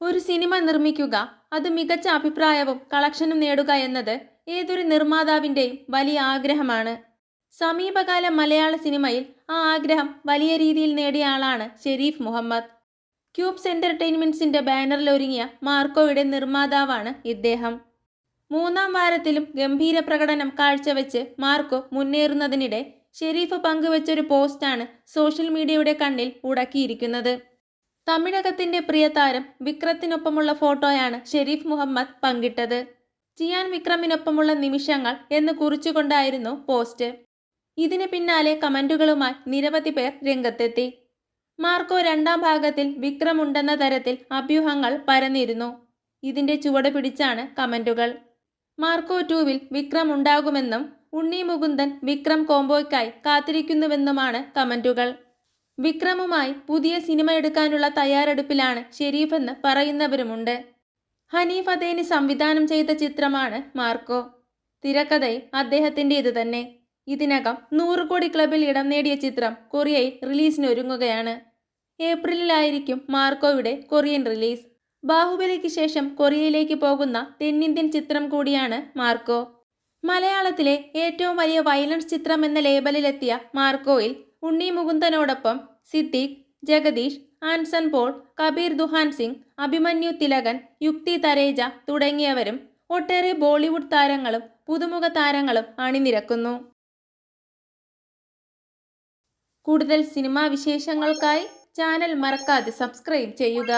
ഒരു സിനിമ നിർമ്മിക്കുക അത് മികച്ച അഭിപ്രായവും കളക്ഷനും നേടുക എന്നത് ഏതൊരു നിർമ്മാതാവിന്റെയും വലിയ ആഗ്രഹമാണ്. സമീപകാല മലയാള സിനിമയിൽ ആ ആഗ്രഹം വലിയ രീതിയിൽ നേടിയ ആളാണ് ഷെരീഫ് മുഹമ്മദ്. ക്യൂബ്സ് എന്റർടൈൻമെന്റ്സിന്റെ ബാനറിൽ ഒരുങ്ങിയ മാർക്കോയുടെ നിർമ്മാതാവാണ് ഇദ്ദേഹം. മൂന്നാം വാരത്തിലും ഗംഭീര പ്രകടനം കാഴ്ചവെച്ച് മാർക്കോ മുന്നേറുന്നതിനിടെ ഷെരീഫ് പങ്കുവച്ചൊരു പോസ്റ്റാണ് സോഷ്യൽ മീഡിയയുടെ കണ്ണിൽ ഉടക്കിയിരിക്കുന്നത്. തമിഴകത്തിന്റെ പ്രിയ താരം വിക്രത്തിനൊപ്പമുള്ള ഫോട്ടോയാണ് ഷെരീഫ് മുഹമ്മദ് പങ്കിട്ടത്. ചിയാൻ വിക്രമിനൊപ്പമുള്ള നിമിഷങ്ങൾ എന്ന് കുറിച്ചുകൊണ്ടായിരുന്നു പോസ്റ്റ്. ഇതിന് പിന്നാലെ കമന്റുകളുമായി നിരവധി പേർ രംഗത്തെത്തി. മാർക്കോ രണ്ടാം ഭാഗത്തിൽ വിക്രം ഉണ്ടെന്ന തരത്തിൽ അഭ്യൂഹങ്ങൾ പരന്നിരുന്നു. ഇതിന്റെ ചുവട് പിടിച്ചാണ് കമന്റുകൾ. മാർക്കോ ടൂവിൽ വിക്രം ഉണ്ടാകുമെന്നും ഉണ്ണി മുകുന്ദൻ വിക്രം കോംബോയ്ക്കായി കാത്തിരിക്കുന്നുവെന്നുമാണ് കമന്റുകൾ. വിക്രമുമായി പുതിയ സിനിമ എടുക്കാനുള്ള തയ്യാറെടുപ്പിലാണ് ഷെരീഫെന്ന് പറയുന്നവരുമുണ്ട്. ഹനീഫ് അതേനി സംവിധാനം ചെയ്ത ചിത്രമാണ് മാർക്കോ. തിരക്കഥയും അദ്ദേഹത്തിന്റേത് തന്നെ. ഇതിനകം നൂറ് കോടി ക്ലബിൽ ഇടം നേടിയ ചിത്രം കൊറിയയിൽ റിലീസിന് ഒരുങ്ങുകയാണ് ഏപ്രിലിലായിരിക്കും മാർക്കോയുടെ കൊറിയൻ റിലീസ്. ബാഹുബലിക്ക് ശേഷം കൊറിയയിലേക്ക് പോകുന്ന തെന്നിന്ത്യൻ ചിത്രം കൂടിയാണ് മാർക്കോ. മലയാളത്തിലെ ഏറ്റവും വലിയ വയലൻസ് ചിത്രം എന്ന ലേബലിലെത്തിയ മാർക്കോയിൽ ഉണ്ണി മുകുന്ദനോടൊപ്പം സിദ്ദീഖ് ജഗദീഷ് ആൻസൺ പോൾ കബീർ ദുഹാൻ സിംഗ് അഭിമന്യു തിലകൻ യുക്തി തരേജ തുടങ്ങിയവരും ഒട്ടേറെ ബോളിവുഡ് താരങ്ങളും പുതുമുഖ താരങ്ങളും അണിനിരക്കുന്നു. കൂടുതൽ സിനിമാ വിശേഷങ്ങൾക്കായി ചാനൽ മറക്കാതെ സബ്സ്ക്രൈബ് ചെയ്യുക.